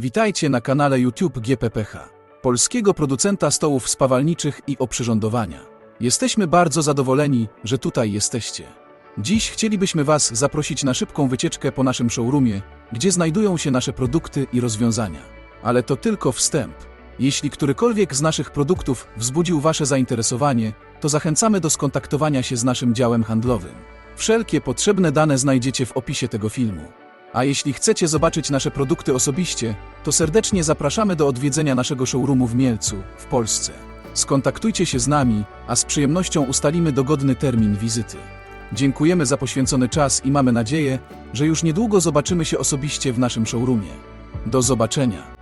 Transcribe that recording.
Witajcie na kanale YouTube GPPH, polskiego producenta stołów spawalniczych i oprzyrządowania. Jesteśmy bardzo zadowoleni, że tutaj jesteście. Dziś chcielibyśmy Was zaprosić na szybką wycieczkę po naszym showroomie, gdzie znajdują się nasze produkty i rozwiązania. Ale to tylko wstęp. Jeśli którykolwiek z naszych produktów wzbudził Wasze zainteresowanie, to zachęcamy do skontaktowania się z naszym działem handlowym. Wszelkie potrzebne dane znajdziecie w opisie tego filmu. A jeśli chcecie zobaczyć nasze produkty osobiście, to serdecznie zapraszamy do odwiedzenia naszego showroomu w Mielcu, w Polsce. Skontaktujcie się z nami, a z przyjemnością ustalimy dogodny termin wizyty. Dziękujemy za poświęcony czas i mamy nadzieję, że już niedługo zobaczymy się osobiście w naszym showroomie. Do zobaczenia.